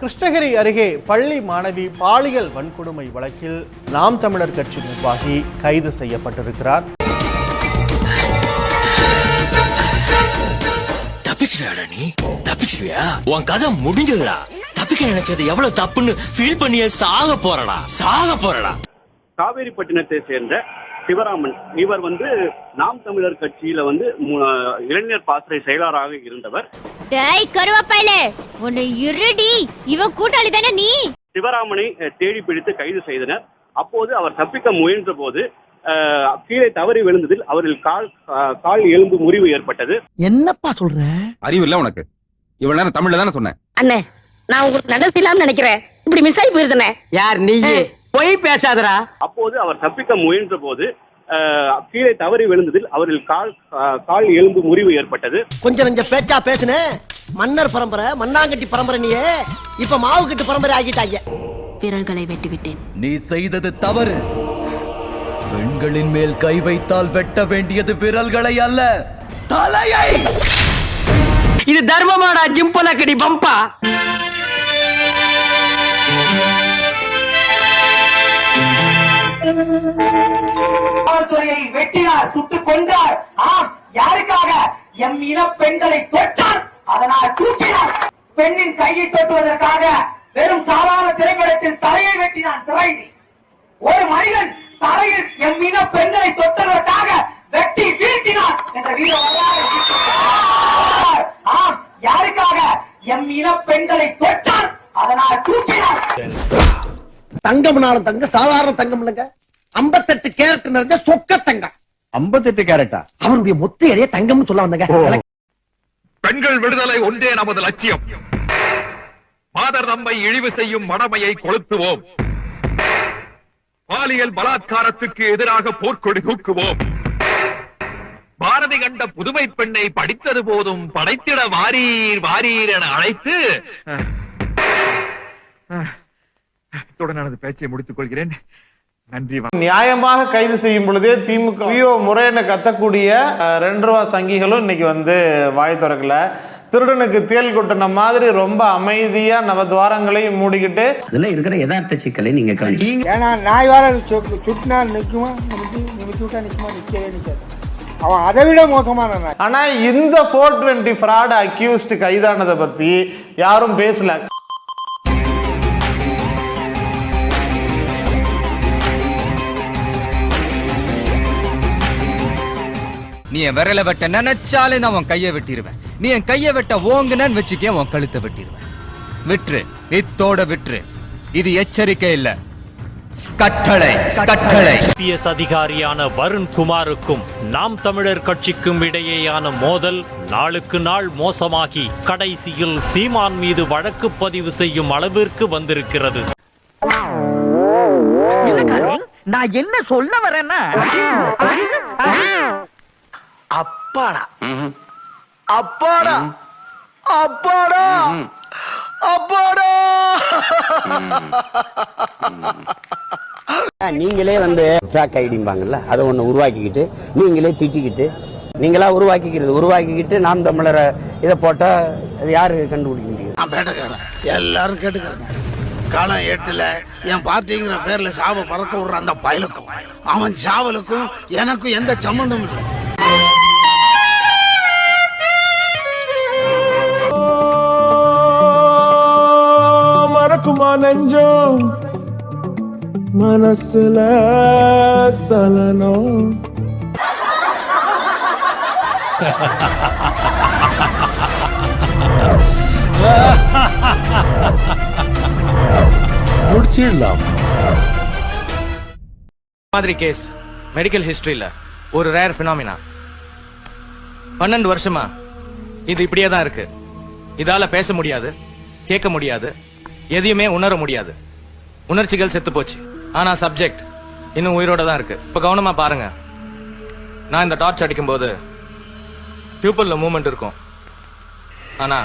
கிருஷ்ணகிரி அருகே பள்ளி மாணவி பாலியல் வன்கொடுமை வழக்கில் நாம் தமிழர் கட்சி நிர்வாகி கைது செய்யப்பட்டிருக்கிறார். தப்பிச்சிருவியாடா நீ? தப்பிச்சிருவியா உன் கதை முடிஞ்சதுடா. தப்பிக்க நினைச்சது எவ்வளவு தப்புன்னு ஃபீல் பண்ணிய சாக போறடா. சாக போறடா. காவேரிப்பட்டினத்தை சேர்ந்த சிவராமன். இவர் வந்து நாம் தமிழர் கட்சியில வந்து இளைஞர் பாசறை செயலாளராக இருந்தவர். டேய் கருவாப்பையிலே உன்னை இருடி. இவன் கூட்டாளி தானே நீ? சிவராமனை தேடி பிடித்து கைது செய்தனர். அப்போது அவர் தப்பிக்க முயன்ற போது கீழே தவறி விழுந்ததில் அவரில் கால் கால் எலும்பு முறிவு ஏற்பட்டது. என்னப்பா சொல்ற? அறிவு இல்ல உனக்கு. இவ்வளவு நேரம் தமிழ்ல தானே சொன்னேன். அண்ணே நான் உங்களுக்கு நல்லது செய்யலாம்னு நினைக்கிறேன். இப்படி மிஸ் ஆகி போயிருந்தனே யார் நீ பொய் பேசாதடா. அப்போது அவர் தப்பிக்க முயன்ற போது கீழே தவறி விழுந்ததில் அவரில் கால் கால் எலும்பு முறிவு ஏற்பட்டது. கொஞ்சம் நெஞ்ச பேச்சா பேசுன? மன்னர் பரம்பரை மண்ணாங்கட்டி பரம்பரை நீயே. இப்ப மாவு கட்டு பரம்பரை ஆகிட்டாங்க. விரல்களை வெட்டிவிட்டேன். நீ செய்தது தவறு. பெண்களின் மேல் கை வைத்தால் வெட்ட வேண்டியது விரல்களை அல்ல தலையை! இது தர்மமாடா ஜிம்பலக்கடி பம்பா. காவல்துறையை வெட்டினார் சுட்டுக் கொன்றார். ஆம் யாருக்காக? எம் இன பெண்களை தொட்டார் அதனால் தூக்கினார். பெண்ணின் கையை தொட்டுவதற்காக வெறும் சாதாரண திரைப்படத்தில் தலையை வெட்டினான் திரை ஒரு மனிதன் தலையில் எம் இன பெண்களை தொட்டதற்காக வெட்டி வீழ்த்தினார் என்ற வீர வரலாறு ஆம் யாருக்காக? எம் இன பெண்களை தொட்டார் அதனால் தூக்கினார். தங்கம்னாலும் தங்க சாதாரண தங்கம் இல்லைங்க ஐம்பத்தெட்டு கேரட் நிறைஞ்ச சொக்க தங்கம். ஐம்பத்தெட்டு கேரட்டா? அவருடைய மொத்த எடைய தங்கம்னு சொல்ல வந்தங்க. பெண்கள் விடுதலை ஒன்றே நமது லட்சியம். மாதர் நம்மை இழிவு செய்யும் மடமையை கொளுத்துவோம். பாலியல் பலாத்காரத்துக்கு எதிராக போர்க்கொடி தூக்குவோம். பாரதி கண்ட புதுமை பெண்ணை படித்தது போதும் படைத்திட வாரீர் வாரீர் என அழைத்து இத்துடன் எனது பேச்சை முடித்துக் கொள்கிறேன். நன்றி நியாயமாக கைது செய்யும் பொழுதே திமுக ஐயோ முறையென கத்தக்கூடிய ரெண்டு ரூபா சங்கிகளும் இன்னைக்கு வந்து வாய் திறக்கல. திருடனுக்கு தேல் கொட்டின மாதிரி ரொம்ப அமைதியா நவத்வாரங்களையும் மூடிக்கிட்டு அதுல இருக்கிற யதார்த்த சிக்கலை நீங்க கவனிங்க ஏன்னா நாய் வாழ சுட்டினா நிற்குமா நிற்குமா நிற்கவே நிற்காது அவன் அதை விட மோசமான ஆனா இந்த ஃபோர் டுவெண்ட்டி ஃப்ராட் அக்யூஸ்ட் கைதானதை பத்தி யாரும் பேசல. நீ என் விரல வெட்ட நினைச்சாலே நான் உன் கையை வெட்டிடுவேன் நீ என் கையை வெட்ட ஓங்குனன்னு வச்சுக்கே உன் கழுத்தை வெட்டிடுவேன் விட்டுரு. இத்தோட விட்டுரு. இது எச்சரிக்கை இல்ல. கட்டளை கட்டளை. ஐபிஎஸ் அதிகாரியான வருண் குமாருக்கும் நாம் தமிழர் கட்சிக்கும் இடையேயான மோதல் நாளுக்கு நாள் மோசமாகி கடைசியில் சீமான் மீது வழக்கு பதிவு செய்யும் அளவிற்கு வந்திருக்கிறது. நான் என்ன சொல்ல வரேன்னா அப்பாடா. அப்பாடா. அப்பாடா. அப்பாடா. நீங்களே வந்து ஃபேக் ஐடிம்பாங்கல்ல அதை ஒண்ணு உருவாக்கிக்கிட்டு நீங்களே திட்டிக்கிட்டு நீங்களா உருவாக்கிக்கிறது உருவாக்கிக்கிட்டு நாம் தமிழரை இதை போட்டா அது யாரு கண்டுபிடிக்க முடியும்? நான் பேட்டக்காரன். எல்லாரும் கேட்டுக்கிறேங்க காலம் எட்டுல என் பார்ட்டிங்கிற பேர்ல சாவை பறக்க விடுற அந்த பயலுக்கும் அவன் சாவலுக்கும் எனக்கும் எந்த சம்மந்தமும் இல்லை. நெஞ்சம் மனசுல சலனம். முடிச்சிடலாம். மாதிரி கேஸ் மெடிக்கல் ஹிஸ்டரியில ஒரு ரேர் பினாமினா பன்னெண்டு வருஷமா இது இப்படியே தான் இருக்கு. இதால பேச முடியாது கேட்க முடியாது. எதையுமே உணர முடியாது உணர்ச்சிகள் செத்து போச்சு ஆனா சப்ஜெக்ட் இன்னும் உயிரோட தான் இருக்கு இப்ப கவனமா பாருங்க நான் இந்த டார்ச் அடிக்கும் போது பியூப்பல்ல மூமெண்ட் இருக்கும் ஆனா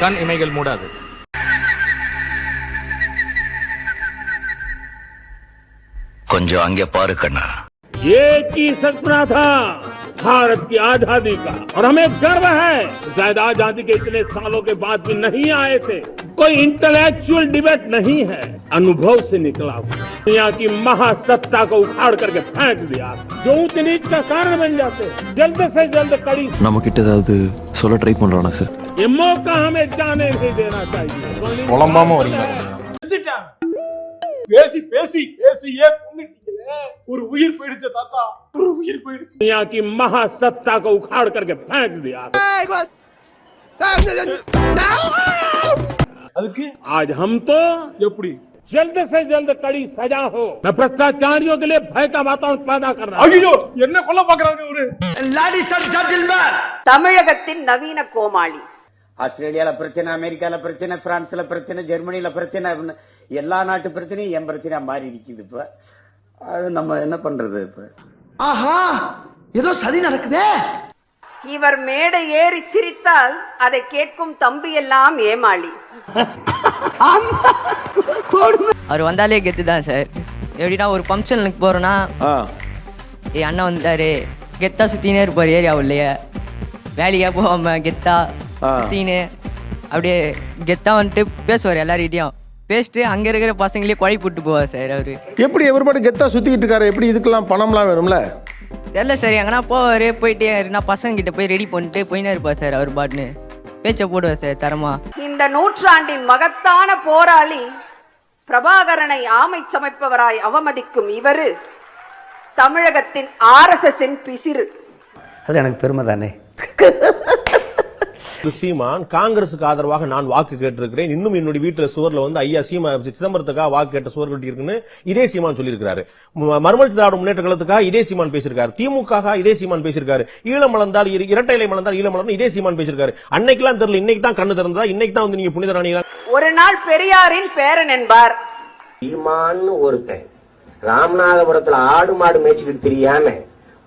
கண் இமைகள் மூடாது கொஞ்சம் அங்கே பாரு கண்ணா एक ही सपना था भारत की आजादी का और हमें गर्व है शायद आजादी के इतने सालों के बाद भी नहीं आए थे कोई इंटेलेक्चुअल डिबेट नहीं है अनुभव से निकला हुआ दुनिया की महासत्ता को उखाड़ करके फेंक दिया जो ऊंच नीच का कारण बन जाते हैं जल्द से जल्द कड़ी நம்ம கிட்ட ஏதாவது சொல்ல ட்ரை பண்றானா சார் ये मौका हमें जाने नहीं देना चाहिए புலம்பாம வரீங்க பேசி பேசி பேசியே கொன்னுட்டீங்களே. ஒரு உயிர் போயிடுச்சு தாத்தா ஒரு உயிர் போயிடுச்சு दुनिया की महासत्ता को उखाड़ करके फेंक दिया அதுக்கு आज हम तो எப்படி जल्द से जल्द कड़ी सजा हो मैं भ्रष्टाचारियों के लिए भय का वातावरण पैदा कर रहा हूं என்ன கொல்ல பாக்குறாங்க ஒரு தமிழகத்தின் நவீன கோமாளி ஆஸ்திரேலியால பிரச்சனை அமெரிக்கால பிரச்சனை பிரான்ஸ்ல பிரச்சனை ஜெர்மனில பிரச்சனை அப்படின்னு எல்லா நாட்டு பிரச்சனையும் என் பிரச்சனையா மாறி இருக்குது இப்ப அது நம்ம என்ன பண்றது இப்ப ஆஹா ஏதோ சதி நடக்குதே இவர் மேடை ஏறி சிரித்தால் அதை கேட்கும் தம்பி எல்லாம் ஏமாளி. அவர் வந்தாலே கெத்து தான் சார் எப்படின்னா ஒரு ஃபங்க்ஷனுக்கு போகிறோன்னா என் அண்ணன் வந்தாரு கெத்தா சுற்றினே இருப்பார் ஏரியா உள்ளேயே. வேலையாக போகாம கெத்தா சுற்றின்னு அப்படியே கெத்தா வந்துட்டு பேசுவார் எல்லார்கிட்டையும். பேசிட்டு அங்கே இருக்கிற பசங்களே குழப்பி விட்டு போவார் சார் அவர். எப்படி எவர் பாட்டு கெத்தா சுத்திக்கிட்டு இருக்காரு? எப்படி இதுக்கெல்லாம் பணம்லாம் வேணும்ல? தெரில சார். எங்கன்னா போவார் போயிட்டு யாருன்னா பசங்க கிட்ட போய் ரெடி பண்ணிட்டு போயினே இருப்பார் சார் அவர் பாட்டுன்னு. பேச்சை போடுவார் சார் தரமா. இந்த நூற்றாண்டின் மகத்தான போராளி பிரபாகரனை ஆமை சமைப்பவராய் அவமதிக்கும் இவரு தமிழகத்தின் ஆர்எஸ்எஸ்ஸின் பிசிறு. அது எனக்கு பெருமை தானே? சீமான் காங்கிரசுக்கு ஆதரவாக நான் வாக்கு கேட்டிருக்கிறேன். இன்னும் என்னுடைய வீட்டுல சுவர்ல வந்து ஐயா சீமா சிதம்பரத்துக்காக வாக்கு கேட்ட சுவர் கட்டி இருக்குன்னு இதே சீமான் சொல்லியிருக்காரு ம- மறுமலர்ச்சி திராவிட முன்னேற்ற கழகத்துக்காக இதே சீமான் பேசியிருக்காரு. திமுக இதே சீமான் பேசியிருக்காரு. ஈழம் மலர்ந்தால் இரு- இரட்டை இலை மலர்ந்தால் ஈழம் மலர்ந்து இதே சீமான் பேசியிருக்காரு. அன்னைக்கெல்லாம் தெரியல இன்னைக்கு தான் கண்ணு திறந்ததா? இன்னைக்கு தான் வந்து நீங்க புனித ராணிகளா? ஒரு நாள் பெரியாரின் பேரன் என்பார். சீமான்னு ஒருத்தன். ராமநாதபுரத்துல ஆடு மாடு மேய்ச்சிக்கிட்டு தெரியாம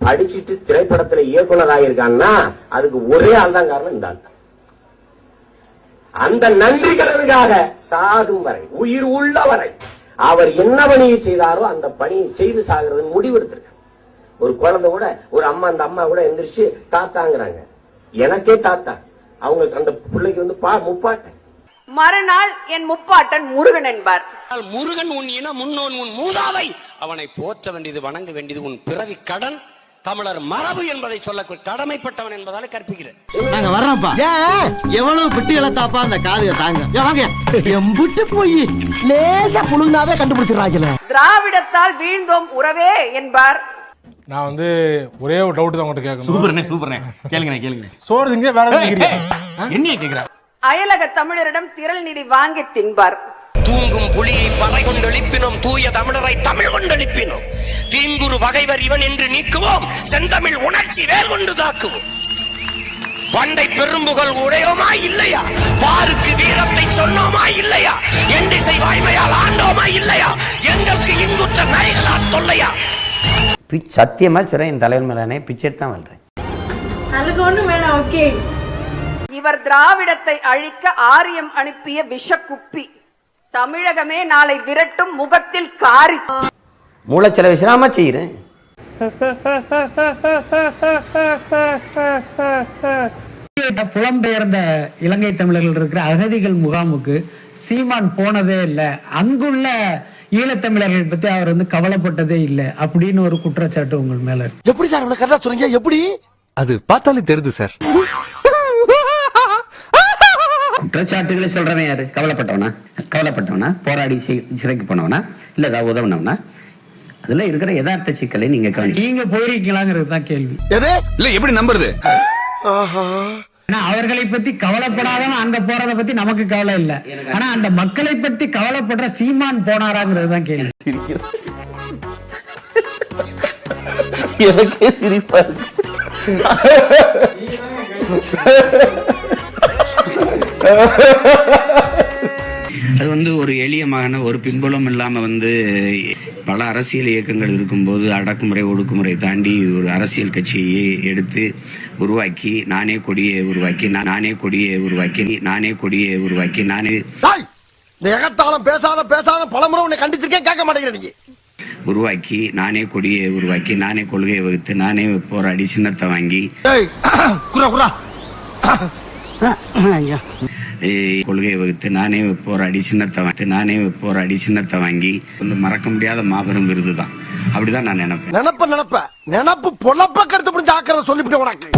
படிச்சுட்டு திரைப்படத்துல இயக்குனர் ஆயிருக்கான்னா அதுக்கு ஒரே ஆள் தான் காரணம் இந்த ஆள் தான். அந்த நன்றி கடனுக்காக சாகும் வரை உயிர் உள்ள வரை அவர் என்ன பணியை செய்தாரோ அந்த பணியை செய்து சாகிறது முடிவெடுத்திருக்காங்க ஒரு குழந்தை கூட ஒரு அம்மா அந்த அம்மா கூட எந்திரிச்சு தாத்தாங்கிறாங்க. எனக்கே தாத்தா. அவங்களுக்கு அந்த பிள்ளைக்கு வந்து பா முப்பாட்டேன். மறுநாள் என் முப்பாட்டன் முருகன் என்பார். முருகன் உன் இன முன்னோன் உன் மூதாவை அவனை போற்ற வேண்டியது வணங்க வேண்டியது உன் பிறவி கடன். தமிழர் மரபு என்பதை சொல்ல கடமைப்பட்டவன் என்பதால கற்பிக்கிறேன். நாங்க வர்றோம்ப்பா. எவ்வளவு பிட்டு இழத்தாப்பா அந்த காதுக தாங்க? வாங்க. எம்புட்டு போய் லேசா புழுந்தாவே கண்டுபிடிச்சிடறாங்கல்ல திராவிடத்தால் வீழ்ந்தோம் உறவே என்பார். நான் வந்து ஒரே ஒரு டவுட் தான் உங்கள்கிட்ட கேட்கணும். சூப்பர்ண்ணே சூப்பர்ண்ணே. கேளுங்கண்ணே கேளுங்க சோறு திங்க வேற எதுவும் திங்கிறீங்க? என்னைய கேக்குறா? அயலக தமிழரிடம் திரள் நிதி வாங்கி தின்பார். தூங்கும் புலியை பறை கொண்டெழுப்பினோம் தூய தமிழரை தமிழ் கொண்டெழுப்பினோம் தீங்குரு பகைவர் இவன் என்று நீக்குவோம். செந்தமிழ் உணர்ச்சி வேல் கொண்டு தாக்குவோம். பண்டை பெரும்புகள் உடையோமா இல்லையா? பாருக்கு வீரத்தை சொன்னோமா இல்லையா? எண்டிசை வாய்மையால் ஆண்டோமா இல்லையா? எங்களுக்கு இங்குற்ற நாய்களால் தொல்லையா? பி- சத்தியமா சொல்றேன் என் தலைவர் மேலானே பிச்சை தான் வாழ்றேன் அதுக்கு ஒண்ணு வேணாம் ஓகே. இவர் திராவிடத்தை அழிக்க ஆரியம் அனுப்பிய விஷக்குப்பி. தமிழகமே நாளை விரட்டும் முகத்தில் காரி. மூளைச்செலவு விஷயமா செய்கிறேன் புலம்பெயர்ந்த இலங்கை தமிழர்கள் இருக்கிற அகதிகள் முகாமுக்கு சீமான் போனதே இல்லை. அங்குள்ள ஈழத்தமிழர்கள் பத்தி அவர் வந்து கவலைப்பட்டதே இல்லை அப்படின்னு ஒரு குற்றச்சாட்டு உங்கள் மேல இருக்கு. எப்படி சார் கரெக்டா சொல்றீங்க எப்படி? அது பார்த்தாலே தெரியுது சார். குற்றச்சாட்டுகளை சொல்றவன் யாரு? கவலைப்பட்டவனா? கவலைப்பட்டவனா? போராடி சிறைக்கு போனவனா? இல்ல ஏதாவது உதவுனவனா? அதுல இருக்கிற யதார்த்த சிக்கலை நீங்க கவனி நீங்க போயிருக்கீங்களாங்கிறது தான் கேள்வி. எது? இல்ல எப்படி நம்புறது? ஆனா அவர்களை பத்தி கவலைப்படாதவன் அங்க போறத பத்தி நமக்கு கவலை இல்ல. ஆனா அந்த மக்களை பத்தி கவலைப்படுற சீமான் போனாராங்கிறது தான் கேள்வி. எனக்கே சிரிப்பா அது வந்து ஒரு எளிய மகன ஒரு பின்புலம் இல்லாம வந்து பல அரசியல் இயக்கங்கள் இருக்கும்போது அடக்குமுறை ஒடுக்குமுறை தாண்டி ஒரு அரசியல் கட்சியை எடுத்து உருவாக்கி நானே கொடியை உருவாக்கி நான் கொடியை உருவாக்கி நானே கொடியை உருவாக்கி நானே இந்த எகத்தாலம் பேசாத பேசாத பலமுறை உன்னை கண்டிச்சிருக்கேன் கேட்க மாட்டேங்கிற நீ. உருவாக்கி நானே கொடியை உருவாக்கி நானே கொள்கையை வகுத்து நானே போராடி சின்னத்தை வாங்கி கொள்கையை வகுத்து நானே போராடி சின்னத்தை வாங்கி நானே போராடி சின்னத்தை வாங்கி வந்து மறக்க முடியாத மாபெரும் விருது தான். அப்படிதான் நான் நினைப்பேன். நினப்ப நினப்ப. நினப்பு பொழப்ப கருத்து புரிஞ்சு ஆக்கிறத சொல்லிவிட்டு உனக்கு.